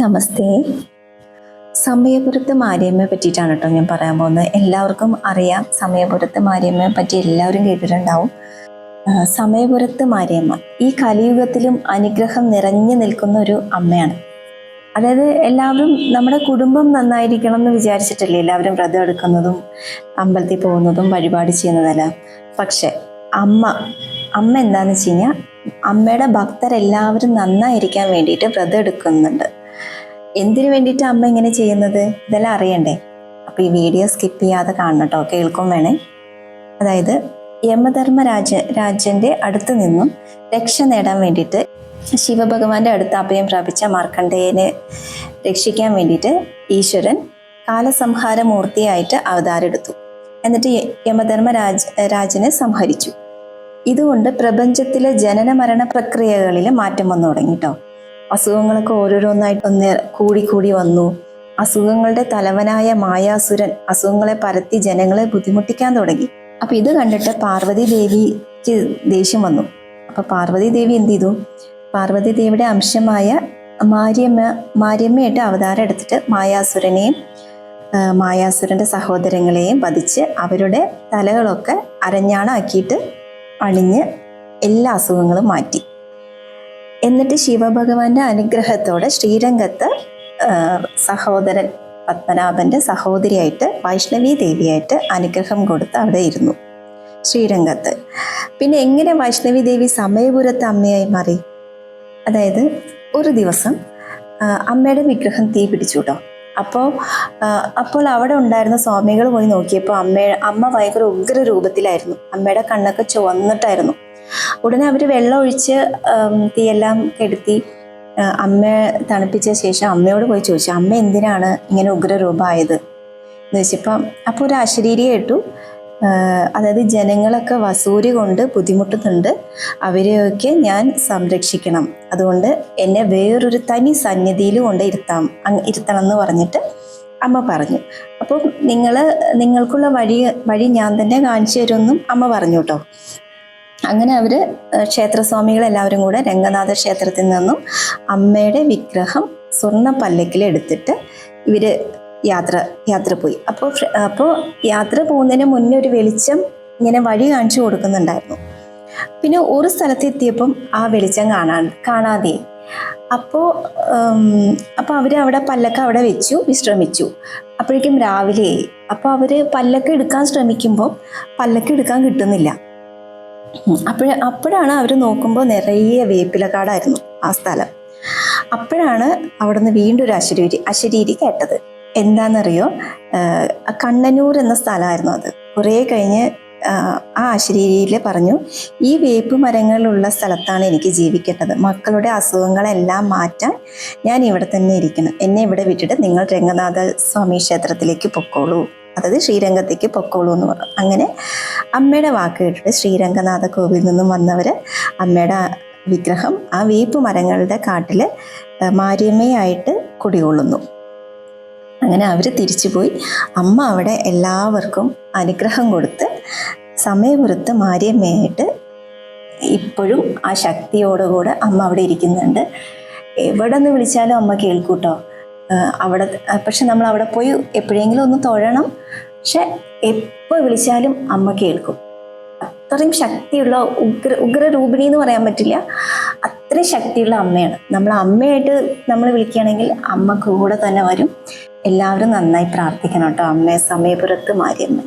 നമസ്തേ. സമയപുരത്ത് മാരിയമ്മയെ പറ്റിയിട്ടാണ് കേട്ടോ ഞാൻ പറയാൻ പോകുന്നത്. എല്ലാവർക്കും അറിയാം സമയപുരത്ത് മാരിയമ്മയെ പറ്റി എല്ലാവരും കേട്ടിട്ടുണ്ടാവും. സമയപുരത്ത് മാരിയമ്മ ഈ കലിയുഗത്തിലും അനുഗ്രഹം നിറഞ്ഞു നിൽക്കുന്ന ഒരു അമ്മയാണ്. അതായത് എല്ലാവരും നമ്മുടെ കുടുംബം നന്നായിരിക്കണം എന്ന് വിചാരിച്ചിട്ടല്ലേ എല്ലാവരും വ്രതം എടുക്കുന്നതും അമ്പലത്തിൽ പോകുന്നതും വഴിപാട് ചെയ്യുന്നതല്ല. പക്ഷെ അമ്മ അമ്മ എന്താണെന്ന് വെച്ച് കഴിഞ്ഞാൽ അമ്മയുടെ ഭക്തരെല്ലാവരും നന്നായിരിക്കാൻ വേണ്ടിയിട്ട് വ്രതം എടുക്കുന്നുണ്ട്. എന്തിനു വേണ്ടിയിട്ട് അമ്മ ഇങ്ങനെ ചെയ്യുന്നത്? ഇതെല്ലാം അറിയണ്ടേ? അപ്പൊ ഈ വീഡിയോ സ്കിപ്പ് ചെയ്യാതെ കാണണം കേട്ടോ. കേൾക്കും വേണേ. അതായത് യമധർമ്മ രാജ രാജന്റെ അടുത്ത് നിന്നും രക്ഷ നേടാൻ വേണ്ടിയിട്ട് ശിവഭഗവാന്റെ അടുത്ത് അഭയം പ്രാപിച്ച മാർക്കണ്ഡേയനെ രക്ഷിക്കാൻ വേണ്ടിയിട്ട് ഈശ്വരൻ കാലസംഹാര മൂർത്തിയായിട്ട് അവതാരെടുത്തു. എന്നിട്ട് യമധർമ്മ രാജ രാജനെ സംഹരിച്ചു. ഇതുകൊണ്ട് പ്രപഞ്ചത്തിലെ ജനന മരണ പ്രക്രിയകളിൽ മാറ്റം വന്നു തുടങ്ങി കേട്ടോ. അസുഖങ്ങളൊക്കെ ഓരോരോന്നായിട്ട് ഒന്ന് കൂടി കൂടി വന്നു. അസുഖങ്ങളുടെ തലവനായ മായാസുരൻ അസുഖങ്ങളെ പരത്തി ജനങ്ങളെ ബുദ്ധിമുട്ടിക്കാൻ തുടങ്ങി. അപ്പൊ ഇത് കണ്ടിട്ട് പാർവതി ദേവിക്ക് ദേഷ്യം വന്നു. അപ്പൊ പാർവതി ദേവി എന്ത് ചെയ്തു? പാർവതി ദേവിയുടെ അംശമായ മാര്യമ്മ മാര്യമ്മയായിട്ട് അവതാരം എടുത്തിട്ട് മായാസുരനെയും മായാസുരന്റെ സഹോദരങ്ങളെയും വധിച്ച് അവരുടെ തലകളൊക്കെ അരഞ്ഞാണാക്കിയിട്ട് അണിഞ്ഞ് എല്ലാ അസുഖങ്ങളും മാറ്റി. എന്നിട്ട് ശിവഭഗവാന്റെ അനുഗ്രഹത്തോടെ ശ്രീരംഗത്ത് സഹോദരൻ പത്മനാഭന്റെ സഹോദരിയായിട്ട് വൈഷ്ണവി ദേവിയായിട്ട് അനുഗ്രഹം കൊടുത്ത് അവിടെ ഇരുന്നു ശ്രീരംഗത്ത്. പിന്നെ എങ്ങനെ വൈഷ്ണവി ദേവി സമയപുരത്ത് അമ്മയായി മാറി? അതായത് ഒരു ദിവസം അമ്മയുടെ വിഗ്രഹം തീ പിടിച്ചു കേട്ടോ അപ്പോൾ അപ്പോൾ അവിടെ ഉണ്ടായിരുന്ന സ്വാമികൾ പോയി നോക്കിയപ്പോൾ അമ്മ അമ്മ ഭയങ്കര ഉഗ്ര രൂപത്തിലായിരുന്നു അമ്മയുടെ കണ്ണൊക്കെ ചുവന്നിട്ടായിരുന്നു. ഉടനെ അവർ വെള്ളം ഒഴിച്ച് തീയെല്ലാം കെടുത്തി അമ്മ തണുപ്പിച്ച ശേഷം അമ്മയോട് പോയി ചോദിച്ചു അമ്മ എന്തിനാണ് ഇങ്ങനെ ഉഗ്രരൂപമായത്? എന്ന് വെച്ചപ്പം അപ്പോൾ ഒരു അശരീരിയെ ഇട്ടു. അതായത് ജനങ്ങളൊക്കെ വസൂരി കൊണ്ട് ബുദ്ധിമുട്ടുന്നുണ്ട്. അവരെയൊക്കെ ഞാൻ സംരക്ഷിക്കണം. അതുകൊണ്ട് എന്നെ വേറൊരു തനി സന്നിധിയിൽ കൊണ്ട് ഇരുത്താം ഇരുത്തണം എന്ന് പറഞ്ഞിട്ട് അമ്മ പറഞ്ഞു. അപ്പോൾ നിങ്ങൾ നിങ്ങൾക്കുള്ള വഴി വഴി ഞാൻ തന്നെ കാണിച്ചു തരുമെന്നും അമ്മ പറഞ്ഞു കേട്ടോ. അങ്ങനെ അവർ ക്ഷേത്രസ്വാമികളെല്ലാവരും കൂടെ രംഗനാഥ ക്ഷേത്രത്തിൽ നിന്നും അമ്മയുടെ വിഗ്രഹം സ്വർണ പല്ലക്കിൽ എടുത്തിട്ട് ഇവർ യാത്ര യാത്ര പോയി. അപ്പോൾ അപ്പോൾ യാത്ര പോകുന്നതിന് മുന്നേ ഒരു വെളിച്ചം ഇങ്ങനെ വഴി കാണിച്ചു കൊടുക്കുന്നുണ്ടായിരുന്നു. പിന്നെ ഒരു സ്ഥലത്തെത്തിയപ്പം ആ വെളിച്ചം കാണാൻ കാണാതെ. അപ്പോൾ അപ്പോൾ അവർ അവിടെ പല്ലക്ക അവിടെ വെച്ചു വിശ്രമിച്ചു. അപ്പോഴേക്കും രാവിലെ അപ്പോൾ അവർ പല്ലക്ക എടുക്കാൻ ശ്രമിക്കുമ്പോൾ പല്ലക്ക എടുക്കാൻ കിട്ടുന്നില്ല. അപ്പോഴ അപ്പോഴാണ് അവർ നോക്കുമ്പോൾ നിറയെ വേപ്പിലക്കാടായിരുന്നു ആ സ്ഥലം. അപ്പോഴാണ് അവിടുന്ന് വീണ്ടും ഒരു അശരീരി അശരീരി കേട്ടത്. എന്താണെന്നറിയോ കണ്ണനൂർ എന്ന സ്ഥലമായിരുന്നു അത്. കുറേ കഴിഞ്ഞ് ആ അശരീരിയിൽ പറഞ്ഞു ഈ വേപ്പ് മരങ്ങളുള്ള സ്ഥലത്താണ് എനിക്ക് ജീവിക്കേണ്ടത്. മക്കളുടെ അസുഖങ്ങളെല്ലാം മാറ്റാൻ ഞാൻ ഇവിടെ തന്നെ ഇരിക്കണം. എന്നെ ഇവിടെ വിട്ടിട്ട് നിങ്ങൾ രംഗനാഥ സ്വാമി ക്ഷേത്രത്തിലേക്ക് പൊക്കോളൂ. അതായത് ശ്രീരംഗത്തേക്ക് പൊക്കോളൂ എന്ന് പറഞ്ഞു. അങ്ങനെ അമ്മയുടെ വാക്ക് കേട്ടിട്ട് ശ്രീരംഗനാഥ കോവിൽ നിന്നും വന്നവർ അമ്മയുടെ വിഗ്രഹം ആ വേപ്പ് മരങ്ങളുടെ കാട്ടിൽ മാര്യമ്മയായിട്ട് കുടികൊള്ളുന്നു. അങ്ങനെ അവർ തിരിച്ചുപോയി അമ്മ അവിടെ എല്ലാവർക്കും അനുഗ്രഹം കൊടുത്ത് സമയപുരത്ത് മാര്യമ്മയായിട്ട് ഇപ്പോഴും ആ ശക്തിയോടുകൂടെ അമ്മ അവിടെ ഇരിക്കുന്നുണ്ട്. എവിടെ നിന്ന് വിളിച്ചാലും അമ്മ കേൾക്കൂട്ടോ. അവിടെ പക്ഷെ നമ്മൾ അവിടെ പോയി എപ്പോഴെങ്കിലും ഒന്ന് തൊഴണം. പക്ഷെ എപ്പോൾ വിളിച്ചാലും അമ്മ കേൾക്കും. അത്രയും ശക്തിയുള്ള ഉഗ്ര ഉഗ്രരൂപിണി എന്ന് പറയാൻ പറ്റില്ല. അത്രയും ശക്തിയുള്ള അമ്മയാണ്. നമ്മൾ അമ്മയായിട്ട് നമ്മൾ വിളിക്കുകയാണെങ്കിൽ അമ്മ കൂടെ തന്നെ വരും. എല്ലാവരും നന്നായി പ്രാർത്ഥിക്കണം കേട്ടോ. അമ്മയെ സമയപുരത്ത് മാരിയമ്മ